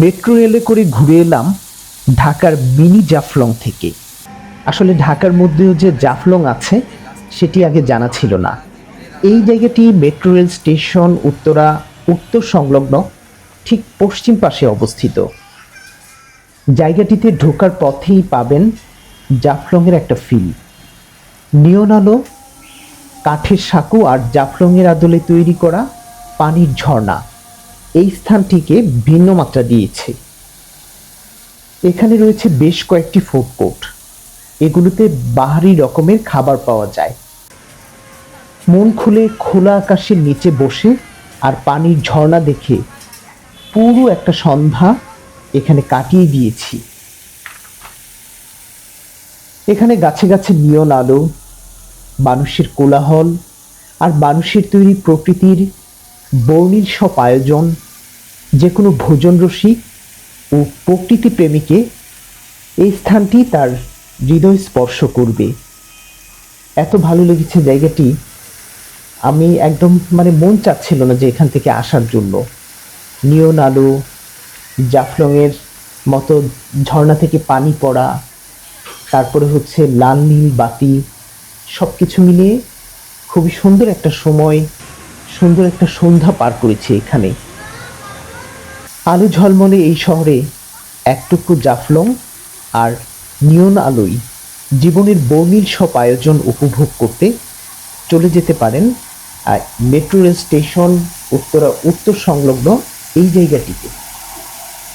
Metro রেলে করে ঘুরে এলাম ঢাকার মিনি জাফলং থেকে। আসলে ঢাকার মধ্যেও যে জাফলং আছে, সেটি আগে জানা ছিল না। এই জায়গাটি মেট্রো রেল স্টেশন উত্তরা, উত্তর সংলগ্ন, ঠিক পশ্চিম পাশে অবস্থিত। জায়গাটিতে ঢোকার পথেই পাবেন জাফলংয়ের একটা ফিল নিয়ন আলো কাঠের সাঁকো আর জাফলংয়ের আদলে তৈরি করা পানির ঝর্ণা। এই স্থানটিকে ভিন্ন মাত্রা দিয়েছে। এখানে রয়েছে বেশ কয়েকটি ফুড কোর্ট এগুলোতে বাহারি রকমের খাবার পাওয়া যায়। মন খুলে খোলা আকাশের নিচে বসে আর পানির ঝর্ণা দেখে পুরো একটা সন্ধ্যা এখানে কাটিয়ে দিয়েছি। এখানে গাছে গাছে নিয়ন আলো, মানুষের কোলাহল আর মানুষের তৈরি প্রকৃতির বর্ণিল সব আয়োজন যে কোনো ভোজন রসিক ও প্রকৃতি প্রেমীকে এই স্থানটি তার হৃদয় স্পর্শ করবে। এত ভালো লেগেছে জায়গাটি। আমি একদম মানে মন চাচ্ছিল না যে এখান থেকে আসার জন্য। নিয়ন আলো জাফলংয়ের মতো ঝর্ণা থেকে পানি পড়া, তারপরে হচ্ছে লাল নীল বাতি সব কিছু মিলিয়ে খুবই সুন্দর একটা সময়, সুন্দর একটা সন্ধ্যা পার করেছি এখানে। আলো ঝলমলে এই শহরে। একটুকু জাফলং আর নিয়ন আলোই জীবনের বর্ণিল সব আয়োজন উপভোগ করতে চলে যেতে পারেন মেট্রো রেল স্টেশন, উত্তরা উত্তর সংলগ্ন এই জায়গাটিতে।